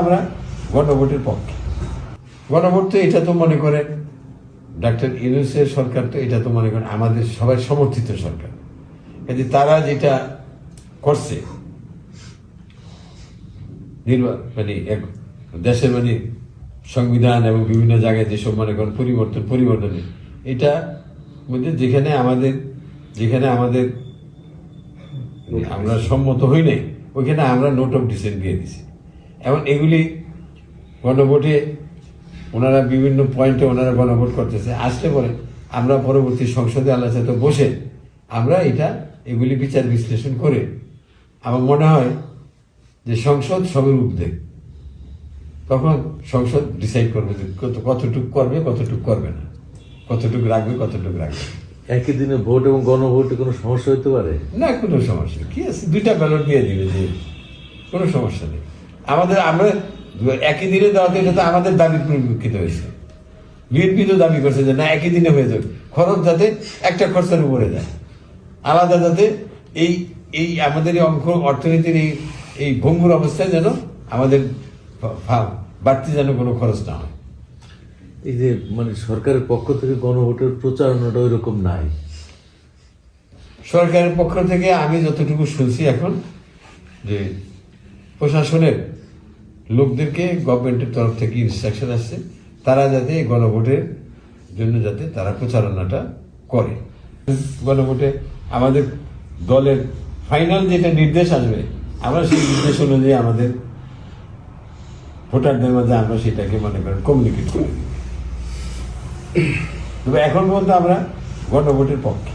আমরা গণভোটের পক্ষে। গণভোট তো এটা তো মনে করেন, ডাক্তার ইউনুসের সরকার তো এটা তো মনে করেন, আমাদের সবাই সমর্থিত সরকার। কিন্তু তারা যেটা করছে মানে এক দেশের মানে সংবিধান এবং বিভিন্ন জায়গায় যেসব মনে করেন পরিবর্তন পরিবর্তনে, এটা মধ্যে যেখানে আমাদের যেখানে আমাদের আমরা সম্মত হই নাই, ওইখানে আমরা নোট অফ ডিসেন্ট দিয়ে দিছি। এবং এগুলি গণভোটে ওনারা বিভিন্ন পয়েন্টে ওনারা গণভোট করতেছে। আসলে পরে আমরা পরবর্তী সংসদে আল্লাহ সাথে বসে আমরা এটা এগুলি বিচার বিশ্লেষণ করে আমার মনে হয় যে সংসদ সবের উদ্বেগ তখন সংসদ ডিসাইড করবে যে কত কতটুক করবে কতটুক করবে না। কতটুক রাখবে কতটুক রাখবে একই দিনে ভোট এবং গণভোটে কোনো সমস্যা হতে পারে? না কোনো সমস্যা। কি আছে? দুইটা ব্যালট দিয়ে দিবে যে কোনো সমস্যা নেই। আমাদের আমরা একই দিনে দেওয়াতে এটা তো আমাদের দাবি পরিপ্রেক্ষিত হয়েছে। বিএনপি তো দাবি করছে যে না একই দিনে হয়ে যাবে। খরচ যাতে একটা খরচের উপরে যায়। আলাদা যাতে এই এই আমাদের এই অঙ্ক অর্থনীতির এই এই ভঙ্গুর অবস্থায় যেন আমাদের বাড়তি যেন কোনো খরচ না হয়। এই যে মানে সরকারের পক্ষ থেকে গণভোটের প্রচারণাটা ওই রকম নাই। সরকারের পক্ষ থেকে আমি যতটুকু শুনছি এখন যে প্রশাসনের লোকদেরকে গভর্নমেন্টের তরফ থেকে ইনস্ট্রাকশন আসছে, তারা যাতে গণভোটের জন্য যাতে তারা প্রচারণাটা করে। গণভোটে আমাদের দলের ফাইনাল যেটা নির্দেশ আসবে, আমরা সেই নির্দেশ অনুযায়ী আমাদের ভোটারদের মাঝে আমরা সেটাকে মনে করেন কমিউনিকেট করে। তবে এখন পর্যন্ত আমরা গণভোটের পক্ষে।